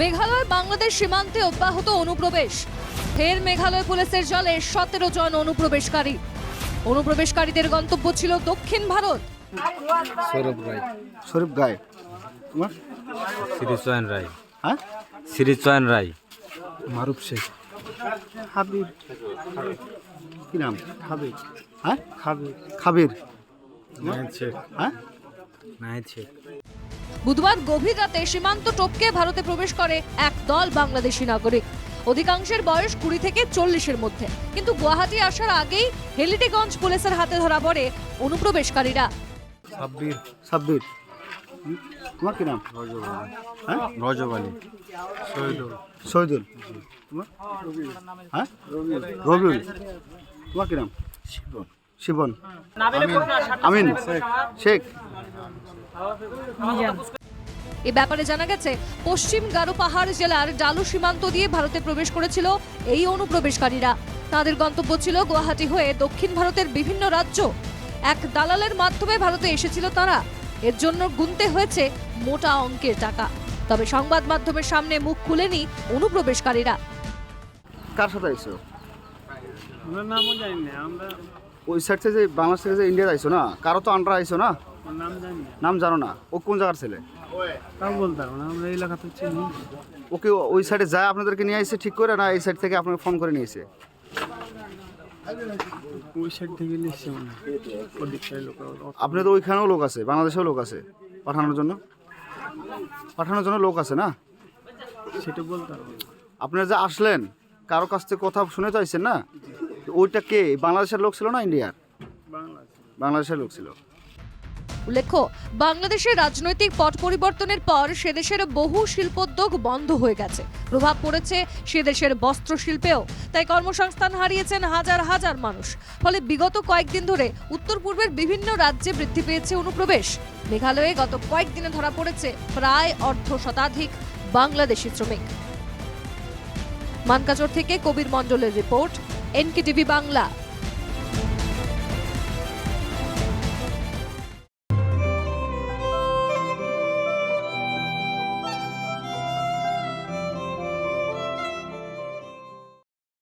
মেঘালয় বাংলাদেশ সীমান্তে অব্যাহত অনুপ্রবেশ। ফের মেঘালয় পুলিশের জলে সতেরো জন অনুপ্রবেশকারী। অনুপ্রবেশকারীদের গন্তব্য ছিল দক্ষিণ ভারত। সৌরভ রায়। শরীফ গায়ে তোমার? শ্রীচয়ন রায়। হ্যাঁ? শ্রীচয়ন রায়। মারুফ শেখ। হাবিব। কি নাম? হাবিব। হ্যাঁ? হাবিব। খাবির। নাহিদ শেখ। হ্যাঁ? নাহিদ শেখ। বুধবার গভীর রাতে সীমান্ত টপকে ভারতে প্রবেশ করে এক দল বাংলাদেশি নাগরিক। অধিকাংশের বয়স কুড়ি থেকে চল্লিশের মধ্যে। কিন্তু গুয়াহাটি আসার আগেই হেলিটেগঞ্জ পুলিশের হাতে ধরা পড়ে অনুপ্রবেশকারীরা। সাব্বির। সাব্বির। তোমার কি নাম? হ্যাঁ রজব আলী শহীদুল। শহীদুল হ্যাঁ? রবিউল। তোমার কি নাম? শিবন। শিবন। আমিন। শেখ। এ ব্যাপারে জানা গেছে পশ্চিম গারো পাহাড় জেলার ডালু সীমান্ত দিয়ে ভারতে প্রবেশ করেছিল এই অনুপ্রবেশকারীরা। তাদের গন্তব্য ছিল গুয়াহাটি হয়ে দক্ষিণ ভারতের বিভিন্ন রাজ্য। এক দালালের মাধ্যমে ভারতে এসেছিল তারা। এর জন্য গুনতে হয়েছে মোটা অঙ্কের টাকা। তবে সংবাদ মাধ্যমের সামনে মুখ খুলেনি অনুপ্রবেশকারীরা। কার সাথে আইসো আমরা নামও জানি না আমরা ওই সাইড থেকে বাংলাদেশ থেকে যে ইন্ডিয়া আইসো না? কারও তো আন্ডার আইসো না? নাম জানি না। নাম জানো না। ও কোন জায়গার ছেলে? তাও বলতে পারব না আমরা এই এলাকাতে চিনি। ওকে ওই সাইডে যায় আপনাদেরকে নিয়ে আসছে ঠিক করে না এই সাইড থেকে আপনাকে ফোন করে নিয়েছে ওই সাইড থেকে লিখছে মনে হয়। ওদিক সাইড লোক আপনি তো ওইখানেও লোক আছে বাংলাদেশেও লোক আছে পাঠানোর জন্য? পাঠানোর জন্য লোক আছে না? সেটা বলতে পারব আপনারা যে আসলেন কারও কাছ থেকে কথা শুনে চাইছেন না? ওইটা কে? বাংলাদেশের লোক ছিল না ইন্ডিয়ার বাংলাদেশের লোক ছিল। উল্লেখ্য, বাংলাদেশের রাজনৈতিক পট পরিবর্তনের পর সে দেশের বহু শিল্পোদ্যোগ বন্ধ হয়ে গেছে। প্রভাব পড়েছে সে দেশের বস্ত্র শিল্পেও তাই কর্মসংস্থান হারিয়েছেন হাজার হাজার মানুষ। ফলে বিগত কয়েকদিন ধরে উত্তর পূর্বের বিভিন্ন রাজ্যে বৃদ্ধি পেয়েছে অনুপ্রবেশ। মেঘালয়ে গত কয়েকদিনে ধরা পড়েছে প্রায় অর্ধ শতাধিক বাংলাদেশি শ্রমিক। মানকাচর থেকে কবির মণ্ডলের রিপোর্ট, এনকেটিভি বাংলা।